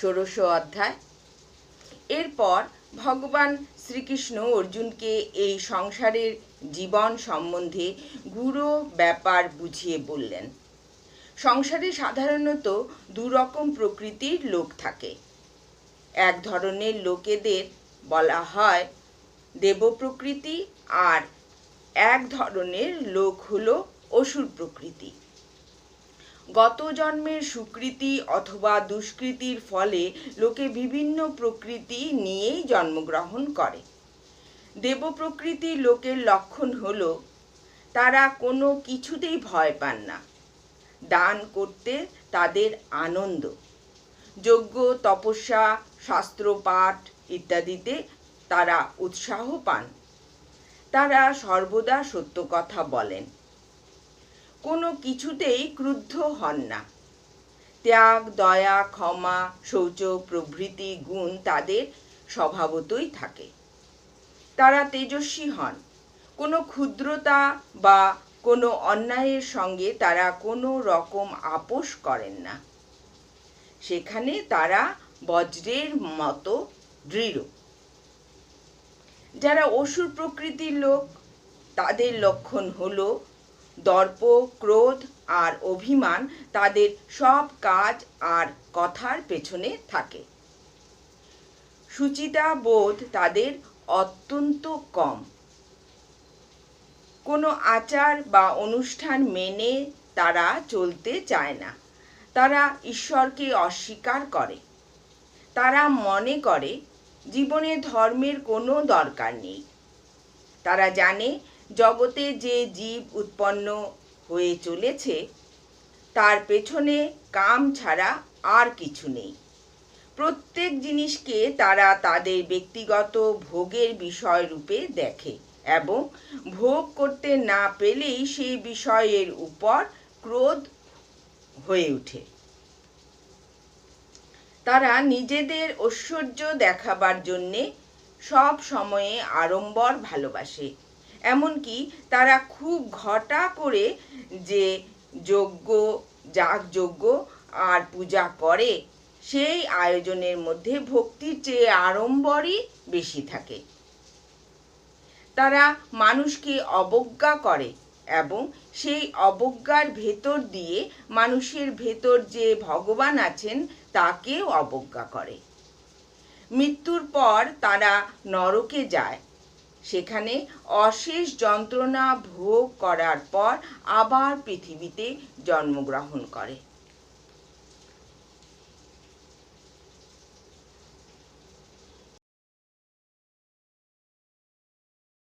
ষোড়শ অধ্যায়। এরপর ভগবান শ্রীকৃষ্ণ অর্জুনকে এই সংসারের জীবন সম্বন্ধে গূঢ় ব্যাপার বুঝিয়ে বললেন। সংসারে সাধারণত দুরকম প্রকৃতির লোক থাকে। এক ধরনের লোকেদের বলা হয় দেব প্রকৃতি আর এক ধরনের লোক হলো অসুর প্রকৃতি। গত জন্মের সুকৃতি অথবা দুষ্কৃতির ফলে লোকে বিভিন্ন প্রকৃতি নিয়েই জন্মগ্রহণ করে। দেব প্রকৃতির লোকের লক্ষণ হল, তারা কোনো কিছুতেই ভয় পান না। দান করতে তাদের আনন্দ। যজ্ঞ, তপস্যা শাস্ত্রপাঠ ইত্যাদিতে তারা উৎসাহ পান। তারা সর্বদা সত্য কথা বলেন। কোনো কিছুতেই ক্রুদ্ধ হন না। ত্যাগ, দয়া, ক্ষমা, শৌচ, প্রভৃতি গুণ তাদের স্বভাবতই থাকে। তারা তেজস্বী হন। কোনো ক্ষুদ্রতা বা কোনো অন্যায়ের সঙ্গে তারা কোনো রকম আপোষ করেন না। সেখানে তারা বজ্রের মতো দৃঢ়। যারা অসুর প্রকৃতির লোক, তাদের লক্ষণ হলো দর্প, ক্রোধ আর অভিমান তাদের সব কাজ আর কথার পেছনে থাকে। সুচিতা বোধ তাদের অত্যন্ত কম। কোনো আচার বা অনুষ্ঠান মেনে তারা চলতে চায় না। তারা ঈশ্বরকে অস্বীকার করে। তারা মনে করে, জীবনে ধর্মের কোনো দরকার নেই। তারা জানে জগতে যে জীব উৎপন্ন হয়ে চলেছে, তার পেছনে কাম ছাড়া আর কিছু নেই। প্রত্যেক জিনিসকে তারা তাদের ব্যক্তিগত ভোগের বিষয় রূপে দেখে এবং ভোগ করতে না পেলেই সেই বিষয়ের উপর ক্রোধ হয়ে ওঠে। তারা নিজেদের ঐশ্বর্য দেখাবার জন্যে সব সময়ে আড়ম্বর ভালোবাসে। এমনকি তারা খুব ঘটা করে যে যজ্ঞ, যাগযজ্ঞ আর পূজা করে, সেই আয়োজনের মধ্যে ভক্তির চেয়ে আড়ম্বরই বেশি থাকে। তারা মানুষকে অবজ্ঞা করে এবং সেই অবজ্ঞার ভেতর দিয়ে মানুষের ভেতর যে ভগবান আছেন তাকেও অবজ্ঞা করে। মৃত্যুর পর তারা নরকে যায়। সেখানে অশেষ যন্ত্রণা ভোগ করার পর আবার পৃথিবীতে জন্মগ্রহণ করে।